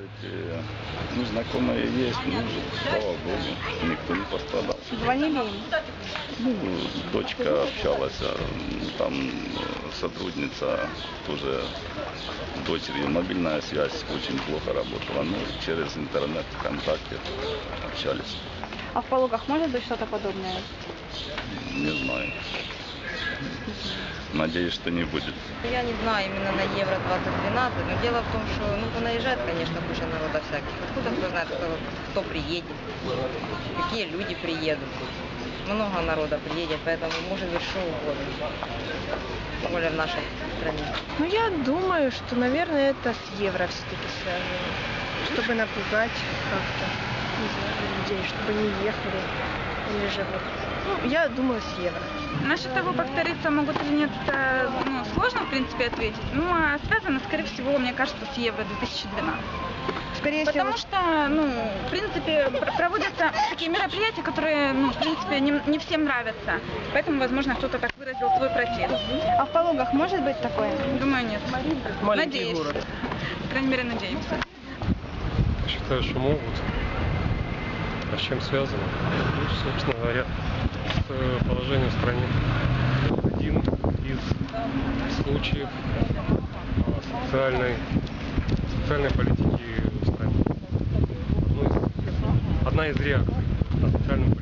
Эти, ну, знакомые есть, ну, слава богу, никто не пострадал. Звонили им? Ну, дочка общалась, а, м, там э, сотрудница тоже дочерью мобильная связь очень плохо работала, ну, через интернет, ВКонтакте общались, А в Полугах может быть что-то подобное? не знаю. Надеюсь, что не будет. Я не знаю именно на Евро 2012, но дело в том, что ну, понаезжает, конечно, куча народа всяких. Откуда кто знает, кто, кто приедет, какие люди приедут. Много народа приедет, поэтому может быть что угодно. Тем более в нашей стране. Ну, я думаю, что, наверное, это с евро все-таки связано. Чтобы напугать как-то, не знаю, людей, чтобы не ехали или же вот. Ну, я думаю, с евро. Насчет того, повториться могут или нет, это ну, сложно, в принципе, ответить. Ну, а связано, скорее всего, мне кажется, с Евро 2012. Скорее Потому всего, что, ну, в принципе, пр- проводятся такие мероприятия, которые, ну, в принципе, не, не всем нравятся. Поэтому, возможно, кто-то так выразил свой протест. а в Полугах может быть такое? Думаю, нет. Маленький Надеюсь. город. По крайней мере, надеемся. Считаю, что могут. А с чем связано? Ну, собственно говоря, с э, положением в стране. Один из случаев а, социальной, социальной политики в стране. Одна из реакций на социальную политику.